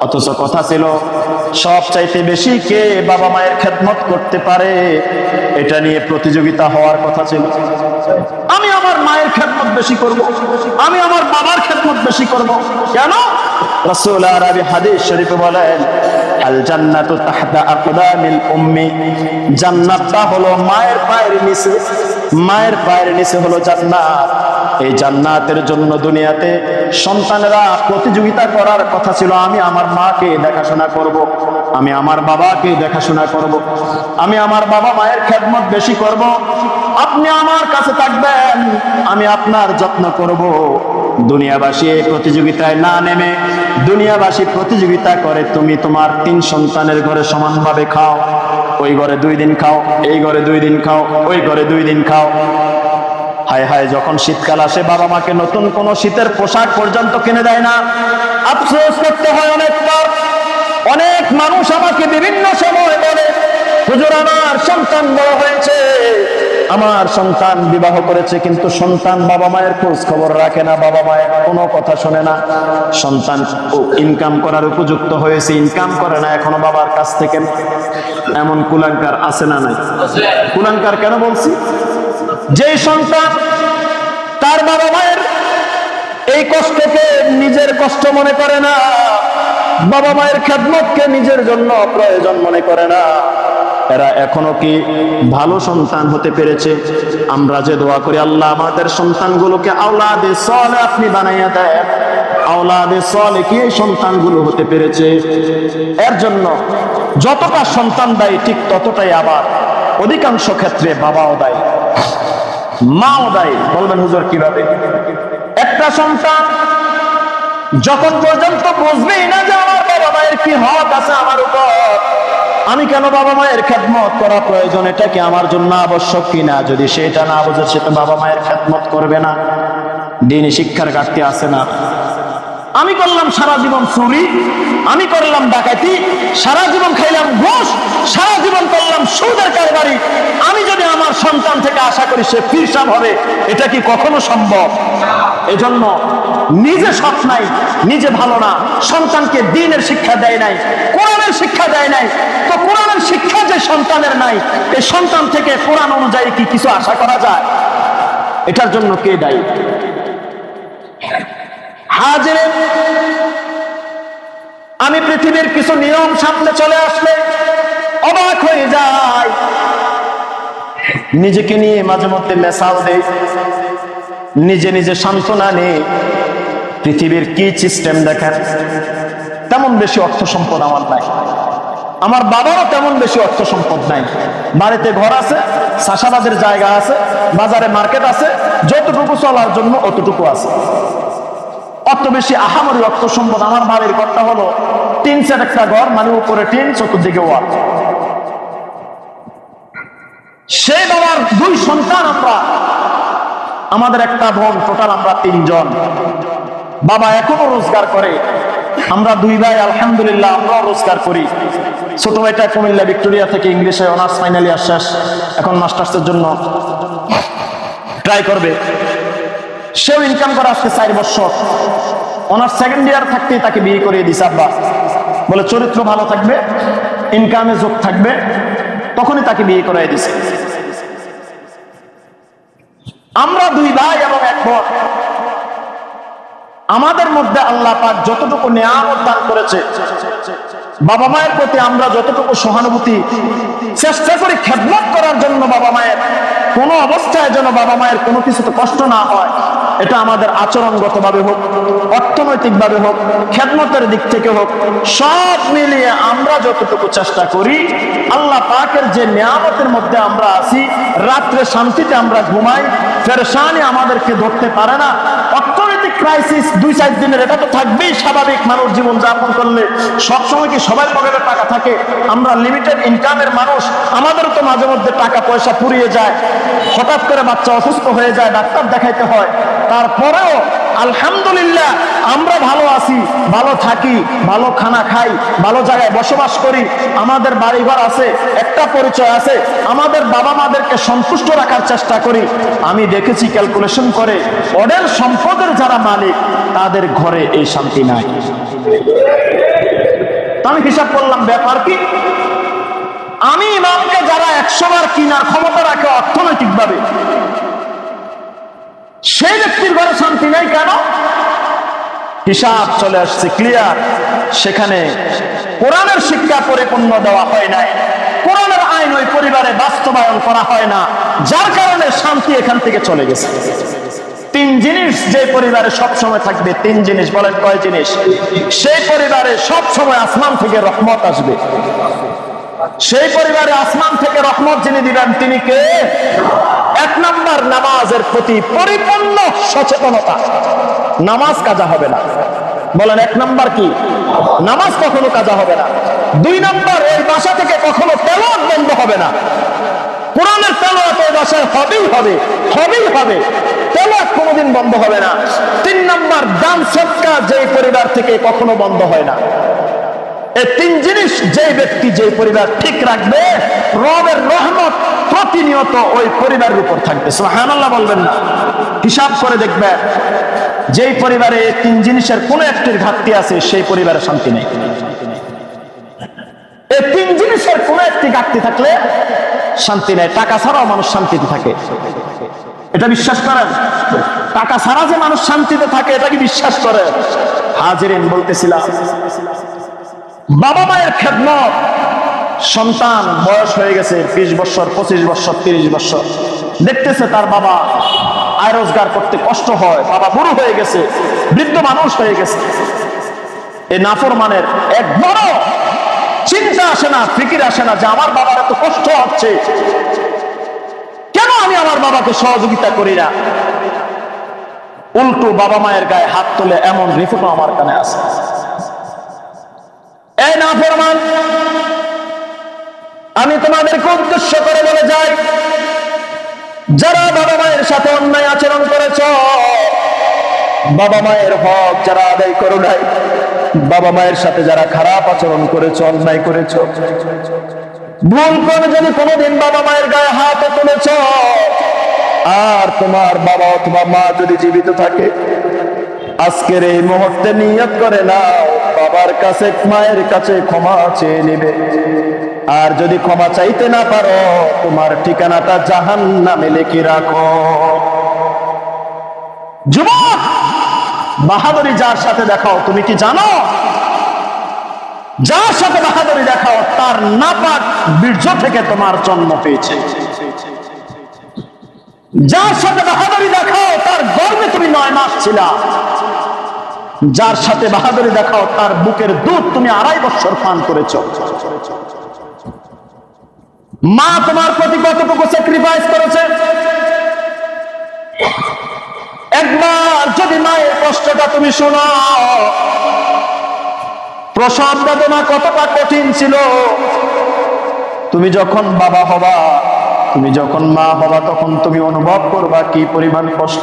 অথচ কথা ছিল, সব চাইতে বেশি কে বাবা মায়ের খেদমত করতে পারে? এটা নিয়ে প্রতিযোগিতা হওয়ার কথা ছিল। আমি আমার মায়ের খেদমত বেশি করব। আমি আমার বাবার খেদমত বেশি করব। কেন? রসুল আরবি হাদিস শরীফে বলেন আল জান্নাতু আকদামিল উম্মি। জান্নাতটা হলো মায়ের পায়ের নিচে। মায়ের পায়ের নিচে হলো জান্নাত এই জান্নাতের জন্য দুনিয়াতে সন্তানেরা প্রতিযোগিতা করার কথা ছিল আমি আমার মাকে দেখাশোনা করব। আমি আমার বাবাকে দেখাশোনা করব। আমি আমার বাবা মায়ের খেদমত বেশি করব। আপনি আমার কাছে থাকবেন, আমি আপনার যত্ন করব। দুনিয়াবাসী এই প্রতিযোগিতায় না নেমে, দুনিয়াবাসী প্রতিযোগিতা করে তুমি তোমার তিন সন্তানের ঘরে সমানভাবে খাও ওই ঘরে দুই দিন খাও, এই ঘরে দুই দিন খাও, ওই ঘরে দুই দিন খাও। হায় হায়, যখন শীতকাল আসে, বাবা মাকে নতুন কোন শীতের পোশাক পর্যন্ত কিনে দেয় না। আফসোস করতে হয় অনেকবার। অনেক মানুষ আমাকে বিভিন্ন সময় বলে, হুজুর, আমার সন্তান বড় হয়েছে। আমার সন্তান বিবাহ করেছে, কিন্তু সন্তান বাবা মায়ের খোঁজ খবর রাখে না, বাবা মায়ের কোনো কথা শোনে না। সন্তান ইনকাম করার উপযুক্ত হয়েছে ইনকাম করে না এখনও বাবার কাছ থেকে। এমন কুলাঙ্কার আছে না নাই? কুলাঙ্কার কেন বলছি? যেই সন্তান তার বাবা মায়ের এই কষ্টকে নিজের কষ্ট মনে করে না, বাবা মায়ের খেদমতকে নিজের জন্য প্রয়োজন মনে করে না। এরা এখনও কি ভালো সন্তান হতে পেরেছে? আমরা যে দোয়া করি, আল্লাহ আমাদের সন্তানগুলোকে আওলাদে সলে আপনি বানাইয়া দেন। আওলাদে সলে কি সন্তানগুলো হতে পেরেছে? এর জন্য যতটা সন্তান দেয়, ঠিক ততটাই আবার অধিকাংশ ক্ষেত্রে বাবাও দেয়, মাও দায়ী। বলবেন হুজুর কীভাবে? একটা সন্তান যখন পর্যন্ত বুঝবেই না যে আমার বাবা মায়ের কি হক আছে আমার উপর, আমি কেন বাবা মায়ের খেদমত করা প্রয়োজন? এটা কি আমার জন্য আবশ্যক কিনা? যদি সেটা না বুঝে, সে তো বাবা মায়ের খেদমত করবে না। দিনই শিক্ষার ঘাটতি আছে না। আমি করলাম সারা জীবন চুরি, আমি করলাম ডাকাতি, সারা জীবন খাইলাম ঘুষ, সারা জীবন করলাম সুদের কারবারি। আমি যদি আমার সন্তান থেকে আশা করি সে ফিরসাব হবে, এটা কি কখনো সম্ভব? এজন্য নিজে সৎ নাই, নিজে ভালো না, সন্তানকে দিনের শিক্ষা দেয় নাই, কোরআনের শিক্ষা দেয় নাই। তো কোরআনের শিক্ষা যে সন্তানের নাই, এই সন্তান থেকে কোরআন অনুযায়ী কি কিছু আশা করা যায়? এটার জন্য কে দায়ী? হাজিরে আমি পৃথিবীর কিছু নিয়ম সামনে চলে আসলে অবাক হয়ে যায় নিজেকে নিয়ে মাঝে মধ্যে মেসাল দেই। নিজে নিজে সান্ত্বনা নেই পৃথিবীর কি সিস্টেম দেখেন? তেমন বেশি অর্থ সম্পদ আমার নাই। আমার বাবারও তেমন বেশি অর্থ সম্পদ নাই। বাড়িতে ঘর আছে, চাষাবাদের জায়গা আছে, বাজারে মার্কেট আছে, যতটুকু চলার জন্য অতটুকু আছে। অত বেশি আহামরি অর্থ সম্পদ আমার বাড়ির ঘরটা হলো টিন চার একটা ঘর মানে উপরে টিন, চতুর্দিকে ওয়াল। সেই বাবার দুই সন্তান আমরা আমাদের একটা বোন, টোটাল আমরা তিনজন। বাবা এখনও রোজগার করে। আমরা দুই ভাই, আলহামদুলিল্লাহ, আমরাও রোজগার করি। ছোট ভাইটা কুমিল্লা, ভিক্টোরিয়া থেকে ইংলিশে অনার্স ফাইনাল ইয়ার শেষ, এখন মাস্টার্সের জন্য ট্রাই করবে। সেও ইনকাম করে আজকে চার বছর। ওনার সেকেন্ড ইয়ার থাকতেই তাকে বিয়ে করিয়ে দিছে আব্বা। বলে, চরিত্র ভালো থাকবে ইনকামে যোগ থাকবে। তখনই তাকে বিয়ে করাই দিছে। আমরা দুই ভাই এবং এক বোন। আমাদের মধ্যে আল্লাহ পাক যতটুকু নেয়ামত দান করেছে, বাবা মায়ের প্রতি আমরা যতটুকু সহানুভূতি, চেষ্টা করি খেদমত করার জন্য বাবা মায়ের, কোনো অবস্থায় যেন বাবা মায়ের কোনো কিছুতে কষ্ট না হয়। এটা আমাদের আচরণগত ভাবে হোক অর্থনৈতিক ভাবে হোক, খেদমতের দিক থেকে হোক, সব মিলিয়ে আমরা যতটুকু চেষ্টা করি, আল্লাহ পাকের যে নিয়ামতের মধ্যে আমরা আছি, রাত্রে শান্তিতে আমরা ঘুমাই ফেরসানি আমাদেরকে ধরতে পারে না। অর্থনৈতিক ক্রাইসিস দুই চার দিনের, এটা তো থাকবেই স্বাভাবিক মানুষ জীবন যাপন করলে। সবসময় কি সবাই পকেটে টাকা থাকে? আমরা লিমিটেড ইনকামের মানুষ, আমাদেরও তো মাঝে মধ্যে টাকা পয়সা পুড়িয়ে যায়। হঠাৎ করে বাচ্চা অসুস্থ হয়ে যায়, ডাক্তার দেখাইতে হয়। তারপরেও আলহামদুলিল্লাহ আমরা ভালো আছি, ভালো থাকি, ভালো খানা খাই, ভালো জায়গায় বসবাস করি। আমাদের বাড়িঘর আছে, একটা পরিচয় আছে। আমাদের বাবা মাদেরকে সন্তুষ্ট রাখার চেষ্টা করি। আমি দেখেছি ক্যালকুলেশন করে ওদের সম্পদের যারা মালিক, তাদের ঘরে এই শান্তি নাই। আমি হিসাব করলাম, ব্যাপার কি? আমি ইমামকে যারা একশো বার কিনার ক্ষমতা রাখে অর্থনৈতিকভাবে ব্যক্তির শান্তি নেই কেন? হিসাব চলে আসছে ক্লিয়ার সেখানে কোরআনের শিক্ষা পরিপূর্ণ দেওয়া হয় নাই। কোরআনের আইন ওই পরিবারে বাস্তবায়ন করা হয় না। যার কারণে শান্তি এখান থেকে চলে গেছে। তিন জিনিস যে পরিবারে সব সময় থাকবে, তিন জিনিস, বলেন কয় জিনিস? সেই পরিবারে সব সময় আসমান থেকে রহমত আসবে। সেই পরিবারে আসমান থেকে রহমত যিনি দিবেন, তিনি কে? এক নাম্বার নামাজের প্রতি পরিপূর্ণ সচেতনতা। নামাজ কাজা হবে না। বলেন, এক নাম্বার কি? নামাজ কখনো কাজা হবে না। দুই নাম্বার, এই বাসা থেকে কখনো তেলত বন্ধ হবে না। কোরআনের তেলোয়াত এই বাসায় হবেই হবে হবেই হবে। তেলোয়াত কোনোদিন বন্ধ হবে না। তিন নাম্বার, দান সৎকার যে পরিবার থেকে কখনো বন্ধ হয় না। এই তিন জিনিস যে ব্যক্তি যে পরিবার ঠিক রাখবে, রবের রহমত প্রতিনিয়ত ওই পরিবারের উপর থাকবে। সুবহানাল্লাহ বলবেন না। হিসাব করে দেখবে, যেই পরিবারে তিন জিনিসের কোন একটির ঘাটতি আছে, সেই পরিবারে শান্তি নেই। এই তিন জিনিসের কোন একটি ঘাটতি থাকলে শান্তি নেই। টাকা ছাড়াও মানুষ শান্তিতে থাকে। এটা বিশ্বাস করেন? টাকা ছাড়া যে মানুষ শান্তিতে থাকে, এটা কি বিশ্বাস করে? হাজিরিন বলতেছিলাম, বাবা মায়ের খেদমত সন্তান বয়স হয়ে গেছে বিশ বছর, পঁচিশ বছর, তিরিশ বছর। দেখতেছে তার বাবা আয় রোজগার করতে কষ্ট হয়, বাবা বুড়ো হয়ে গেছে, বৃদ্ধ মানুষ হয়ে গেছে। এই নাফরমানের এক বড় চিন্তা আসে না, ফিকির আসে না যে আমার বাবার এত কষ্ট হচ্ছে। কেন আমি আমার বাবাকে সহযোগিতা করি না? উল্টো বাবা মায়ের গায়ে হাত তোলে এমন রিপোর্টও আমার কানে আছে। এই না ফরমান আমি তোমাদেরকে উদ্দেশ্য করে বলে যাই। যারা বাবা মায়ের সাথে অন্যায় আচরণ করেছ, বাবা মায়ের হক যারা আদায় করো নাই, বাবা মায়ের সাথে যারা খারাপ আচরণ করেছ, অন্যায় করেছ, ভুল করে যদি কোনোদিন বাবা মায়ের গায়ে হাত তুলেছ, আর তোমার বাবা অথবা মা যদি জীবিত থাকে, আজকের এই মুহূর্তে নিয়ত করে নাও। বাবার কাছে মায়ের কাছে ক্ষমা চেয়ে নেবে। আর যদি ক্ষমা চাইতে না পারো, তোমার ঠিকানাটা জাহান নামে লিখে রাখো। যুবক, বাহাদুরি যার সাথে দেখাও, তুমি কি জানো? যার সাথে বাহাদুরি দেখাও, তার নাপাক বীর্য থেকে তোমার জন্ম পেয়েছে। যার সাথে বাহাদুরি দেখাও, তার গর্বে তুমি নয় মাস ছিলা। যার সাথে বাহাদুরি দেখাও, তার বুকের দুধ তুমি আড়াই বছর পান করেছ। মা তোমার প্রতি কতটুকু স্যাক্রিফাইস করেছে? একবার যদি মায়ের কষ্টটা তুমি শোনো প্রসব বেদনা কতটা কঠিন ছিল, তুমি যখন বাবা হবা, তুমি যখন মা হবা, তখন তুমি অনুভব করবা কি পরিমাণ কষ্ট।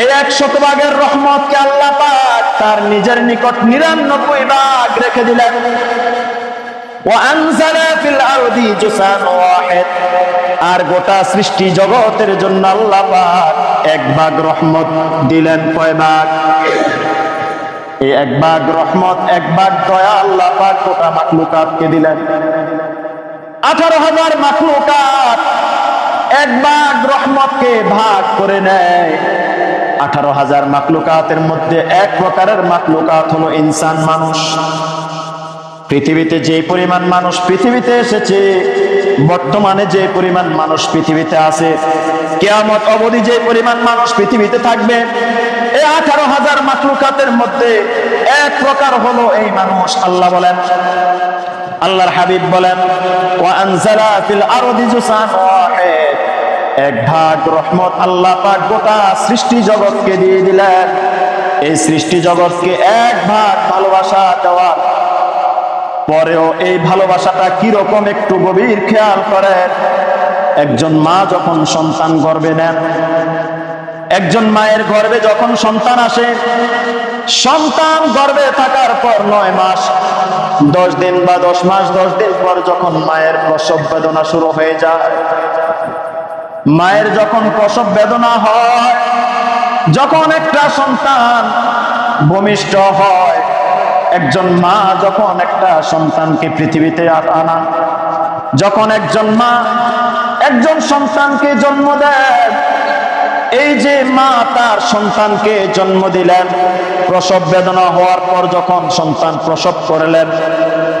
এই একশত ভাগের রহমতকে আল্লাহ পাক তার নিজের নিকট নিরানব্বই ভাগ রেখে দিলেন। আর গোটা সৃষ্টি জগতের জন্য আল্লাহ এক ভাগ রহমত দিলেন কয় ভাগ? এই এক ভাগ রহমত, এক ভাগ দয়া আল্লাহ পাক গোটা মাকলুকাতকে দিলেন। আঠারো হাজার মাকলুকাত এক ভাগ রহমতকে ভাগ করে নেয়। আঠারো হাজার মাকলুকাতের মধ্যে এক প্রকারের মাকলুকাত হলো ইনসান মানুষ। পৃথিবীতে যে পরিমাণ মানুষ পৃথিবীতে এসেছে, বর্তমানে যে পরিমাণ মানুষ পৃথিবীতে আছে, কেয়ামত অবধি যে পরিমাণ মানুষ পৃথিবীতে থাকবে, এই আঠারো হাজার মাকলুকাতের মধ্যে এক প্রকার হলো এই মানুষ, আল্লাহ বলেন। আল্লাহর হাবিব বলেন, ওয়া আনজালা ফিল আরদি জুসান এক ভাগ রহমত আল্লাহ পাক গোটা সৃষ্টি জগৎকে দিয়ে দিলেন। এই সৃষ্টি জগৎকে এক ভাগ ভালোবাসা দেওয়ার। পরেও এই ভালোবাসাটা কীরকম একটু গভীর খেয়াল করেন। একজন মা যখন সন্তান গর্বে নেন, একজন মায়ের গর্ভে যখন সন্তান আসে, সন্তান গর্ভে থাকার পর নয় মাস, দশ দিন বা দশ মাস, দশ দিন পর যখন মায়ের প্রসব বেদনা শুরু হয়ে যায়। মায়ের যখন প্রসব বেদনা হয়, যখন একটা সন্তান ভূমিষ্ঠ হয়, একজন মা যখন একটা সন্তানকে পৃথিবীতে আনা, যখন একজন মা একজন সন্তানকে জন্ম দেয়, এই যে মা তার সন্তানকে জন্ম দিলেন, প্রসব বেদনা হওয়ার পর যখন সন্তান প্রসব করলেন,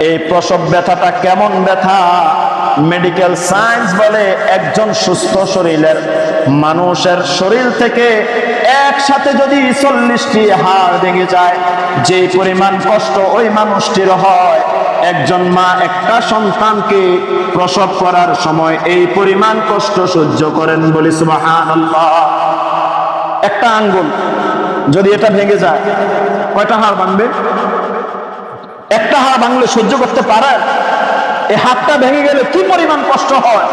এই প্রসব ব্যথাটা কেমন ব্যথা? মেডিকেল সায়েন্স বলে একজন সুস্থ শরীরের মানুষের শরীর থেকে একসাথে যদি চল্লিশটি হাড় ভেঙে যায়, যে পরিমাণ কষ্ট ওই মানুষটির হয়। একজন মা, একটা সন্তানকে প্রসব করার সময় এই পরিমাণ কষ্ট সহ্য করেন বলি সুবহানাল্লাহ। একটা আঙ্গুল যদি এটা ভেঙে যায়, কয়টা হাড় ভাঙবে? একটা হাড় ভাঙলে সহ্য করতে পারে? এই হাতটা ভেঙে গেলে কি পরিমাণ কষ্ট হয়?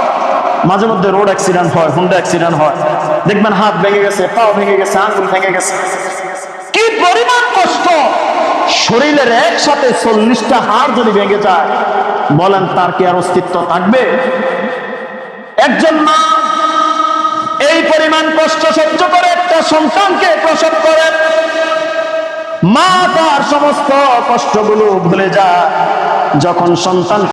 মাঝে মধ্যে রোড অ্যাক্সিডেন্ট হয় হুন্ডা অ্যাক্সিডেন্ট হয়। দেখবেন হাত ভেঙে গেছে, পাও ভেঙে গেছে, আঙ্গুল ভেঙে গেছে। কি পরিমাণ কষ্ট? শরীরের একসাথে চল্লিশটা হাড় যদি ভেঙে যায়, বলেন তার কি আর অস্তিত্ব থাকবে? একজন মা এই পরিমাণ কষ্ট সহ্য করে একটা সন্তানকে প্রসব করেন মা তার সমস্ত কষ্টগুলো ভুলে যায়। যখন সন্তান